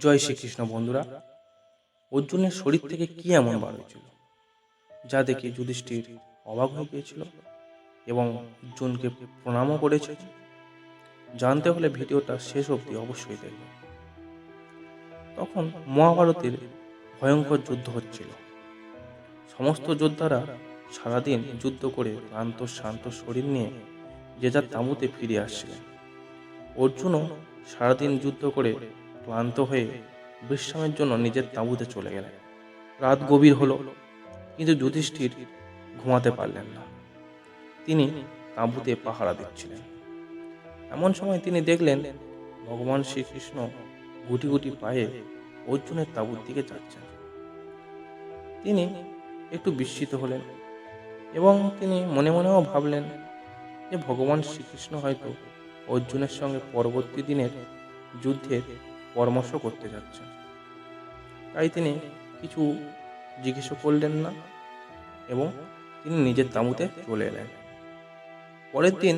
জয় শ্রীকৃষ্ণ, বন্ধুরা। অর্জুনের শরীর থেকে কি এমন বার হয়েছিল? যা দেখে যুধিষ্ঠির অবাক হয়ে গিয়েছিল এবং অর্জুনকে প্রণামও করেছে। জানতে হলে ভিডিওটা শেষ অবধি অবশ্যই দেখবে তখন মহাভারতের ভয়ঙ্কর যুদ্ধ হচ্ছিল। সমস্ত যোদ্ধারা সারাদিন যুদ্ধ করে ক্লান্ত, শান্ত শরীর নিয়ে যে যার তাঁবুতে ফিরে আসছিলেন। অর্জুনও সারাদিন যুদ্ধ করে ক্লান্ত হয়ে বিশ্রামের জন্য নিজের তাঁবুতে চলে গেলেন। রাত গভীর হলো, কিন্তু যুধিষ্ঠির ঘুমাতে পারলেন না। তিনি তাঁবুতে পাহারা দিচ্ছিলেন। এমন সময় তিনি দেখলেন ভগবান শ্রীকৃষ্ণ গুটি গুটি পায়ে অর্জুনের তাঁবুর দিকে যাচ্ছেন। তিনি একটু বিস্মিত হলেন এবং তিনি মনে মনেও ভাবলেন যে ভগবান শ্রীকৃষ্ণ হয়তো অর্জুনের সঙ্গে পরবর্তী দিনের যুদ্ধের পরামর্শ করতে যাচ্ছেন তাই তিনি কিছু জিজ্ঞেস করলেন না এবং তিনি নিজের তাঁবুতে চলে এলেন। পরের দিন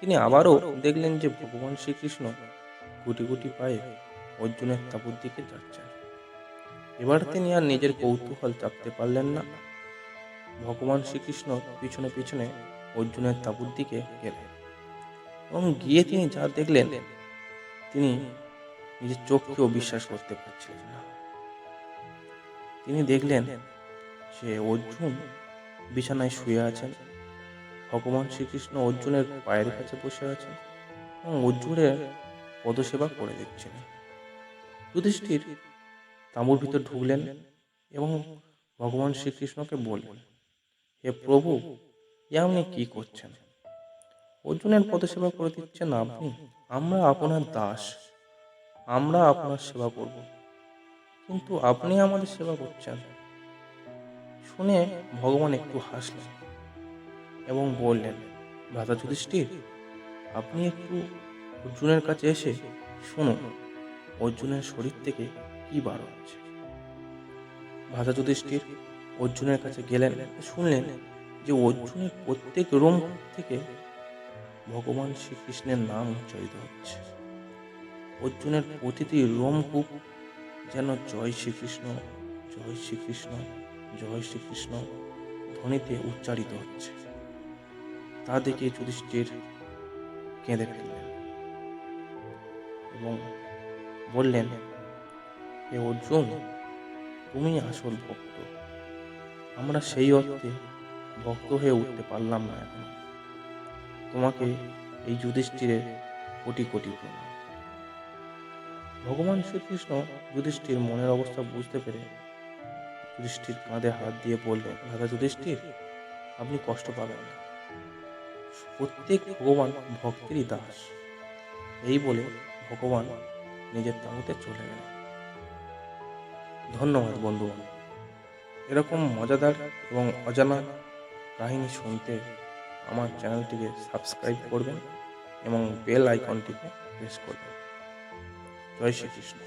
তিনি আবারও দেখলেন যে ভগবান শ্রীকৃষ্ণ গুটি গুটি পায়ে অর্জুনের তাঁবুর দিকে যাচ্ছেন। এবার তিনি আর নিজের কৌতূহল চাপতে পারলেন না। ভগবান শ্রীকৃষ্ণ পিছনে পিছনে অর্জুনের তাঁবুর দিকে গেলেন এবং গিয়ে তিনি যা দেখলেন, তিনি নিজের চোখকেও বিশ্বাস করতে পারছিলেন না। তিনি দেখলেন যে অর্জুন বিছানায় শুয়ে আছেন। ভগবান শ্রীকৃষ্ণ অর্জুনের পায়ের কাছে বসে আছেন এবং অর্জুনের পদসেবা করে দিচ্ছেন। যুধিষ্ঠির তাঁবুর ভিতর ঢুকলেন এবং ভগবান শ্রীকৃষ্ণকে বললেন, হে প্রভু, এ আপনি কি করছেন? অর্জুনের পদসেবা করে দিচ্ছেন আপনি? আমরা আপনার দাস। আমরা আপনার সেবা করব। কিন্তু আপনি আমাদের সেবা করছেন। শুনে ভগবান একটু হাসলেন এবং বললেন ভ্রাতা যুধিষ্ঠির, আপনি একটু অর্জুনের কাছে এসে শুনুন। অর্জুনের শরীর থেকে কি বার হচ্ছে? ভ্রাতা যুধিষ্ঠির অর্জুনের কাছে গেলেন, শুনলেন যে অর্জুনের প্রত্যেক রোম থেকে ভগবান শ্রীকৃষ্ণের নাম উচ্চারিত হচ্ছে। অর্জুনের প্রতিটি রোমকূপ যেন জয় শ্রীকৃষ্ণ জয় শ্রীকৃষ্ণ জয় শ্রীকৃষ্ণ ধ্বনিতে উচ্চারিত হচ্ছে। তা দেখে যুধিষ্ঠির কেঁদে ফেললেন এবং বললেন, হে অর্জুন, তুমি আসল ভক্ত। আমরা সেই অর্থে ভক্ত হয়ে উঠতে পারলাম না এখন। তোমাকে এই যুধিষ্ঠিরের কোটি কোটি প্রণাম। ভগবান শ্রীকৃষ্ণ যুধিষ্ঠির মনের অবস্থা বুঝতে পেরে যুধিষ্ঠির কাঁধে হাত দিয়ে বললেন দাদা যুধিষ্ঠির, আপনি কষ্ট পাবেন না। প্রত্যেক ভগবান ভক্তেরই দাস এই বলে ভগবান নিজের তাঁবুতে চলে গেলেন। ধন্যবাদ বন্ধুগণ। এরকম মজাদার এবং অজানা কাহিনী শুনতে আমার চ্যানেলটিকে সাবস্ক্রাইব করবেন এবং বেল আইকনটিকে প্রেস করবেন। জয় শ্রীকৃষ্ণ